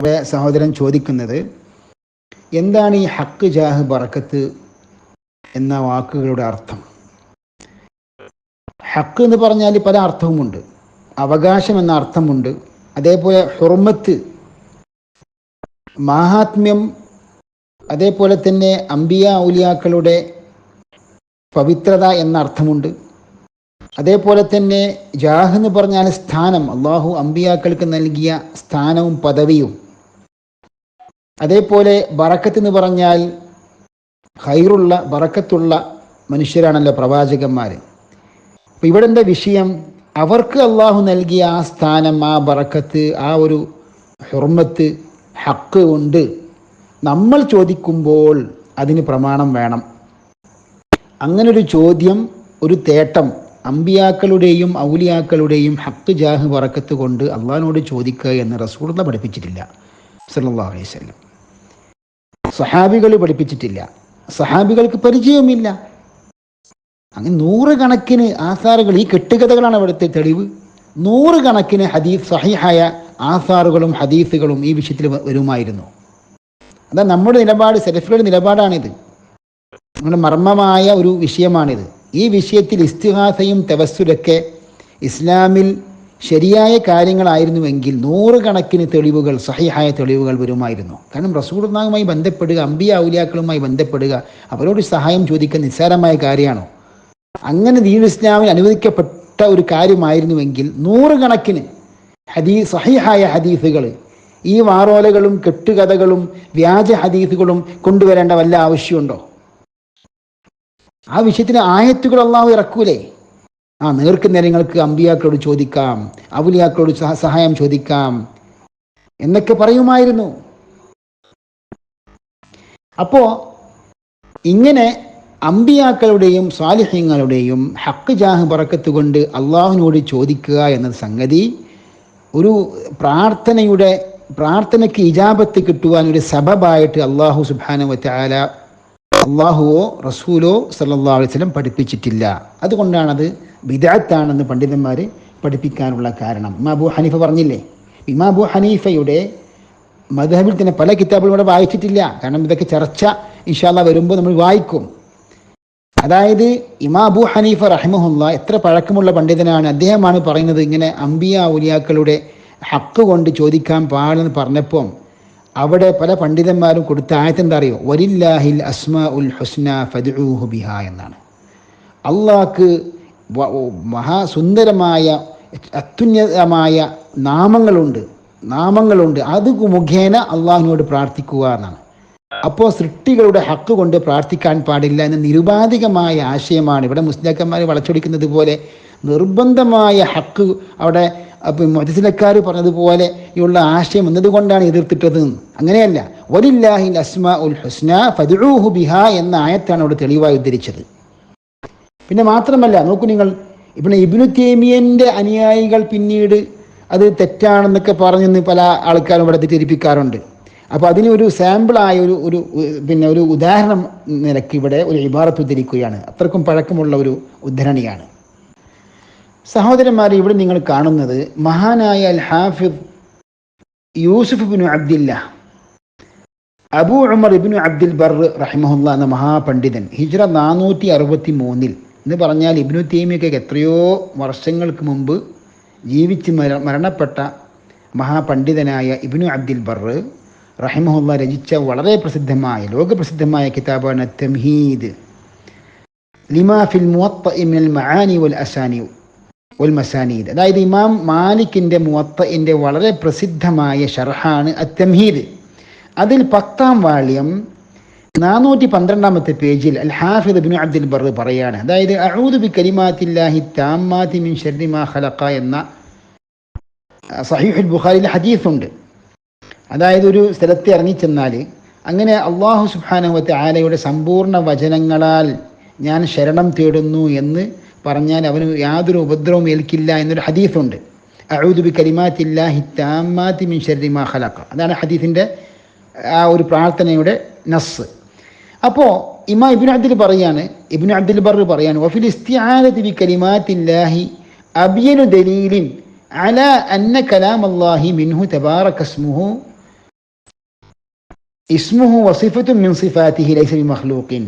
ഇവിടെ സഹോദരൻ ചോദിക്കുന്നത് എന്താണ് ഈ ഹക്ക് ജാഹ് ബറക്കത്ത് എന്ന വാക്കുകളുടെ അർത്ഥം? ഹക്ക് എന്ന് പറഞ്ഞാൽ പല അർത്ഥവുമുണ്ട്. അവകാശം എന്ന അർത്ഥമുണ്ട്. അതേപോലെ ഹുർമത്ത് മാഹാത്മ്യം അതേപോലെ തന്നെ അംബിയ ഔലിയാക്കളുടെ പവിത്രത എന്ന അർത്ഥമുണ്ട്. അതേപോലെ തന്നെ ജാഹ് എന്ന് പറഞ്ഞാൽ സ്ഥാനം അള്ളാഹു അമ്പിയാക്കൾക്ക് നൽകിയ സ്ഥാനവും പദവിയും. അതേപോലെ ബറക്കത്ത് എന്ന് പറഞ്ഞാൽ ഹൈറുള്ള ബറക്കത്തുള്ള മനുഷ്യരാണല്ലോ പ്രവാചകന്മാർ അപ്പം ഇവിടെ എന്താ വിഷയം? അവർക്ക് അള്ളാഹു നൽകിയ ആ സ്ഥാനം ആ ബറക്കത്ത് ആ ഒരു ഹുർമത്ത് ഹക്ക് ഉണ്ട്. നമ്മൾ ചോദിക്കുമ്പോൾ അതിന് പ്രമാണം വേണം. അങ്ങനൊരു ചോദ്യം ഒരു തേട്ടം അമ്പിയാക്കളുടെയും ഔലിയാക്കളുടെയും ഹക്ക് ജാഹ് വറക്കത്ത് കൊണ്ട് അള്ളഹാനോട് ചോദിക്കുക എന്ന് റസൂർത പഠിപ്പിച്ചിട്ടില്ല. സല്ലാ അലൈഹി സ്വല്ലം സഹാബികൾ പഠിപ്പിച്ചിട്ടില്ല. സഹാബികൾക്ക് പരിചയവുമില്ല. അങ്ങനെ നൂറുകണക്കിന് ആസാറുകൾ ഈ കെട്ടുകഥകളാണ് അവിടുത്തെ തെളിവ്. നൂറുകണക്കിന് ഹദീസ് സഹിഹായ ആസാറുകളും ഹദീസുകളും ഈ വിഷയത്തിൽ വരുമായിരുന്നു. അതാ നമ്മുടെ നിലപാട് സെലഫിയുടെ നിലപാടാണിത്. നമ്മുടെ മർമ്മമായ ഒരു വിഷയമാണിത്. ഈ വിഷയത്തിൽ ഇസ്തിഹാസയും തെവസ്സുലൊക്കെ ഇസ്ലാമിൽ ശരിയായ കാര്യങ്ങളായിരുന്നുവെങ്കിൽ നൂറുകണക്കിന് തെളിവുകൾ സഹിഹായ തെളിവുകൾ വരുമായിരുന്നു. കാരണം റസൂർനാവുമായി ബന്ധപ്പെടുക അമ്പിയ ഔലിയാക്കളുമായി ബന്ധപ്പെടുക അവരോട് സഹായം ചോദിക്കുന്ന നിസ്സാരമായ കാര്യമാണോ? അങ്ങനെ ദീൻ ഇസ്ലാമിൽ അനുവദിക്കപ്പെട്ട ഒരു കാര്യമായിരുന്നുവെങ്കിൽ നൂറുകണക്കിന് ഹദീ സഹിഹായ ഹദീസുകൾ ഈ വാറോലകളും കെട്ടുകഥകളും വ്യാജ ഹദീസുകളും കൊണ്ടുവരേണ്ട വല്ല ആവശ്യമുണ്ടോ? ആ വിഷയത്തിന് ആയത്തുകൾ ഇറക്കൂലേ? ആ നേർക്കുനേരങ്ങൾക്ക് അമ്പിയാക്കളോട് ചോദിക്കാം അവലിയാക്കളോട് സഹായം ചോദിക്കാം എന്നൊക്കെ പറയുമായിരുന്നു. അപ്പോ ഇങ്ങനെ അമ്പിയാക്കളുടെയും സ്വാലിഹ്യങ്ങളുടെയും ഹക്ക് ജാഹ് പറക്കത്ത് കൊണ്ട് അള്ളാഹുവിനോട് ചോദിക്കുക എന്ന സംഗതി ഒരു പ്രാർത്ഥനയുടെ പ്രാർത്ഥനയ്ക്ക് ഇജാബത്ത് കിട്ടുവാൻ ഒരു സബബായിട്ട് അള്ളാഹു സുബാന വറ്റാല അള്ളാഹുവോ റസൂലോ സല്ലാ അലൈവലം പഠിപ്പിച്ചിട്ടില്ല. അതുകൊണ്ടാണത് ബിദാത്താണെന്ന് പണ്ഡിതന്മാർ പഠിപ്പിക്കാനുള്ള കാരണം. ഇമാബു ഹനീഫ പറഞ്ഞില്ലേ? ഇമാബു ഹനീഫയുടെ മധബിൽ തന്നെ പല കിതാബുകളും ഇവിടെ വായിച്ചിട്ടില്ല. കാരണം ഇതൊക്കെ ചർച്ച ഇൻഷാല്ല വരുമ്പോൾ നമ്മൾ വായിക്കും. അതായത് ഇമാബു ഹനീഫ റഹിമഹുല്ല എത്ര പഴക്കമുള്ള പണ്ഡിതനാണ്. അദ്ദേഹമാണ് പറയുന്നത് ഇങ്ങനെ അംബിയ ഔലിയാക്കളുടെ ഹക്ക് കൊണ്ട് ചോദിക്കാൻ പാടെന്ന് പറഞ്ഞപ്പം അവിടെ പല പണ്ഡിതന്മാരും കൊടുത്ത ആയത്ത് എന്താ അറിയോ? വരില്ലാഹിൽ അസ്മ ഉൽ ഹുസ്ന ഫദ്ഊഹു ബിഹ എന്നാണ്. അള്ളാഹ്ക്ക് മഹാസുന്ദരമായ അത്യുന്നതമായ നാമങ്ങളുണ്ട്. നാമങ്ങളുണ്ട്. അത് മുഖേന അള്ളാഹിനോട് പ്രാർത്ഥിക്കുക എന്നാണ്. അപ്പോൾ സൃഷ്ടികളുടെ ഹക്ക് കൊണ്ട് പ്രാർത്ഥിക്കാൻ പാടില്ല എന്ന നിരുപാധികമായ ആശയമാണ് ഇവിടെ മുസ്ലിക്കന്മാർ വളച്ചൊടിക്കുന്നത് പോലെ നിർബന്ധമായ ഹക്ക് അവിടെ മൊത്തസിലക്കാർ പറഞ്ഞതുപോലെ ഉള്ള ആശയം എന്നതുകൊണ്ടാണ് എതിർത്തിട്ടത്. അങ്ങനെയല്ല. വലില്ലാഹിൽ അസ്മ ഉൽ ഹുസ്ന ഫദുഹു ബിഹ എന്ന ആയത്താണ് അവിടെ തെളിവായി ഉദ്ധരിച്ചത്. പിന്നെ മാത്രമല്ല നോക്കൂ നിങ്ങൾ ഇപ്പം ഇബിനു തേമിയന്റെ അനുയായികൾ പിന്നീട് അത് തെറ്റാണെന്നൊക്കെ പറഞ്ഞെന്ന് പല ആൾക്കാരും ഇവിടെ തെറ്റിദ്ധരിപ്പിക്കാറുണ്ട്. അപ്പോൾ അതിന് ഒരു സാമ്പിളായ ഒരു ഒരു പിന്നെ ഒരു ഉദാഹരണം നിരക്ക് ഇവിടെ ഒരു ഇബാറത്ത് ഉദ്ധരിക്കുകയാണ്. അത്രക്കും പഴക്കമുള്ള ഒരു ഉദ്ധരണിയാണ്. സഹോദരന്മാരെ ഇവിടെ നിങ്ങൾ കാണുന്നത് മഹാനായ അൽ ഹാഫിദ് യൂസുഫ് ബിനു അബ്ദില്ല അബു ഉമർ ഇബിനു അബ്ദുൽ ബർ റഹിമഹുല്ല എന്ന മഹാപണ്ഡിതൻ ഹിജ്ര നാനൂറ്റി അറുപത്തി മൂന്നിൽ എന്ന് പറഞ്ഞാൽ ഇബ്നു തീമിയൊക്കെ എത്രയോ വർഷങ്ങൾക്ക് മുമ്പ് ജീവിച്ച് മര മരണപ്പെട്ട മഹാപണ്ഡിതനായ ഇബ്നു അബ്ദുൽ ബർ റഹിമഹുല്ല രചിച്ച വളരെ പ്രസിദ്ധമായ ലോകപ്രസിദ്ധമായ കിതാബാണ് തംഹീദ്. ലിമാ ഫിൽ ഇമിൽ മഹാനി വൽ അസാനി വൽ മസാനീദ്. അതായത് ഇമാം മാലിക്കിന്റെ മുവത്തഇന്റെ വളരെ പ്രസിദ്ധമായ ഷർഹാണ് അത്തംഹീദ്. അതിൽ പത്താം വാള്യം നാനൂറ്റി പന്ത്രണ്ടാമത്തെ പേജിൽ അൽ ഹാഫിദ് ബിൻ അബ്ദുൽ ബർ പറയാണ്. അതായത് അഊദു ബി കലിമാത്തില്ലാഹി താമാതി മിൻ ഷർരി മാ ഖലഖ എന്ന സഹീഹുൽ ഹദീസ് ഉണ്ട് അതായത് ഒരു സ്ഥലത്ത് ഇറങ്ങിച്ചെന്നാൽ അങ്ങനെ അള്ളാഹു സുബാനുവത്തെ ആലയുടെ സമ്പൂർണ വചനങ്ങളാൽ ഞാൻ ശരണം തേടുന്നു എന്ന് പറഞ്ഞാൽ അവന് യാതൊരു ഉപദ്രവവും ഏൽക്കില്ല എന്നൊരു ഹദീസുണ്ട്. അഴൂദുബി കലിമാത്തില്ലാഹി താമാതി മിൻ ഷർരി മാ ഖലഖ. അതാണ് ഹദീസിന്റെ ആ ഒരു പ്രാർത്ഥനയുടെ നസ്. അപ്പോൾ ഇമാ ഇബിൻ അബ്ദുൽ പറയാണ് ഇബിൻ അബ്ദുൽ ബർ പറയാണ് വഫിൽ ഇസ്തിആനതി കലിമാത്തില്ലാഹി അബിയനു ദലീലിൻ അല അന്ന കലാം അല്ലാഹി മിൻഹു തബാറക സ്മുഹു ഇസ്മുഹു വസിഫത്തും മിൻ സിഫാത്തിഹി ലൈസ ബി മഖ്ലൂഖിൻ.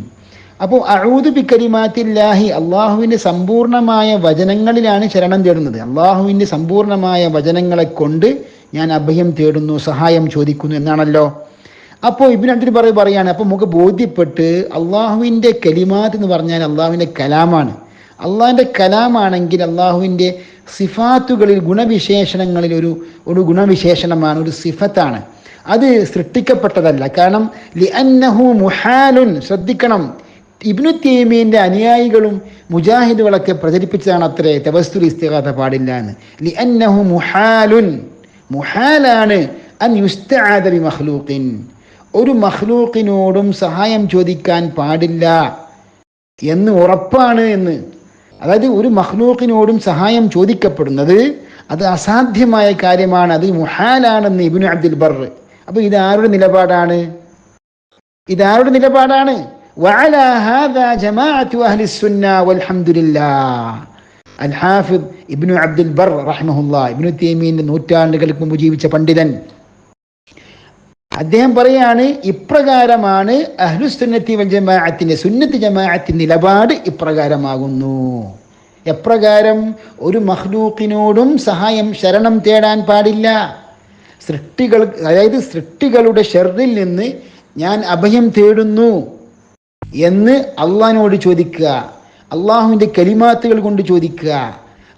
അപ്പോൾ അഊദു ബി കലിമാത്തില്ലാഹി അള്ളാഹുവിന്റെ സമ്പൂർണമായ വചനങ്ങളിലാണ് ശരണം തേടുന്നത്. അള്ളാഹുവിന്റെ സമ്പൂർണമായ വചനങ്ങളെ കൊണ്ട് ഞാൻ അഭയം തേടുന്നു സഹായം ചോദിക്കുന്നു എന്നാണല്ലോ. അപ്പോൾ ഇബിൻ അബ്ദുൽ പറ പറയാണ് അപ്പോൾ നമുക്ക് ബോധ്യപ്പെട്ട് അള്ളാഹുവിന്റെ കലിമാത്ത് എന്ന് പറഞ്ഞാൽ അള്ളാഹുവിന്റെ കലാമാണ്. അള്ളാഹിന്റെ കലാമാണെങ്കിൽ അള്ളാഹുവിന്റെ സിഫാത്തുകളിൽ ഗുണവിശേഷണങ്ങളിൽ ഒരു ഒരു ഗുണവിശേഷണമാണ് ഒരു സിഫത്താണ്. അത് സൃഷ്ടിക്കപ്പെട്ടതല്ല. കാരണം ലി അന്നഹു മുഹാലുൻ ശ്രദ്ധിക്കണം. ഇബ്നു തീമീന്റെ അനുയായികളും മുജാഹിദുകളൊക്കെ പ്രചരിപ്പിച്ചതാണ് അത്രേ. തവസ്തുൽ ഇസ്തികാത്ത പാടില്ല എന്ന്. ലി അന്നഹു മുഹാലുൻ. മുഹാലാണ് അൻ യുസ്തആദ ബി മഖ്ലൂഖിൻ. ഒരു മഹ്ലൂക്കിനോടും സഹായം ചോദിക്കാൻ പാടില്ല എന്ന് ഉറപ്പാണ് എന്ന്. അതായത് ഒരു മഹ്ലൂക്കിനോടും സഹായം ചോദിക്കപ്പെടുന്നത് അത് അസാധ്യമായ കാര്യമാണ് അത് മുഹാലാണെന്ന് ഇബിനു അബ്ദുൽ ബർ. അപ്പോൾ ഇതാരുടെ നിലപാടാണ്? ഇതാരുടെ നിലപാടാണ്? അൽ ഹാഫിദ് ഇബ്നു അബ്ദുൽ ബർ റഹ്മുല്ല ഇബ്നു തേമീന്റെ നൂറ്റാണ്ടുകൾക്ക് മുമ്പ് ജീവിച്ച പണ്ഡിതൻ. അദ്ദേഹം പറയാണ് ഇപ്രകാരമാണ് അഹ്ലുസുന്നത്തി വൽ ജമാഅത്തിന്റെ സുന്നത്ത് ജമാഅത്തിന്റെ നിലപാട് ഇപ്രകാരമാകുന്നു. എപ്രകാരം? ഒരു മഹ്ലൂക്കിനോടും സഹായം ശരണം തേടാൻ പാടില്ല. സൃഷ്ടികൾ അതായത് സൃഷ്ടികളുടെ ഷെറിൽ നിന്ന് ഞാൻ അഭയം തേടുന്നു എന്ന് അള്ളാഹിനോട് ചോദിക്കുക. അള്ളാഹുവിന്റെ കലിമാത്തുകൾ കൊണ്ട് ചോദിക്കുക.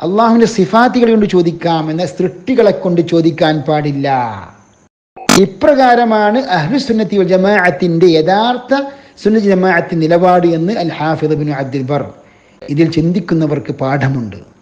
അള്ളാഹുവിന്റെ സിഫാത്തുകൾ കൊണ്ട് ചോദിക്കാം എന്ന സൃഷ്ടികളെ കൊണ്ട് ചോദിക്കാൻ പാടില്ല. ഇപ്രകാരമാണ് അഹ്ലുസുന്നത്തി വൽ ജമാഅത്തിന്റെ യഥാർത്ഥ സുന്നത്ത് ജമാഅത്തിന്റെ നിലപാട് എന്ന് അൽ ഹാഫിദ് ബിൻ അബ്ദുൽ ബർ. ഇതിൽ ചിന്തിക്കുന്നവർക്ക് പാഠമുണ്ട്.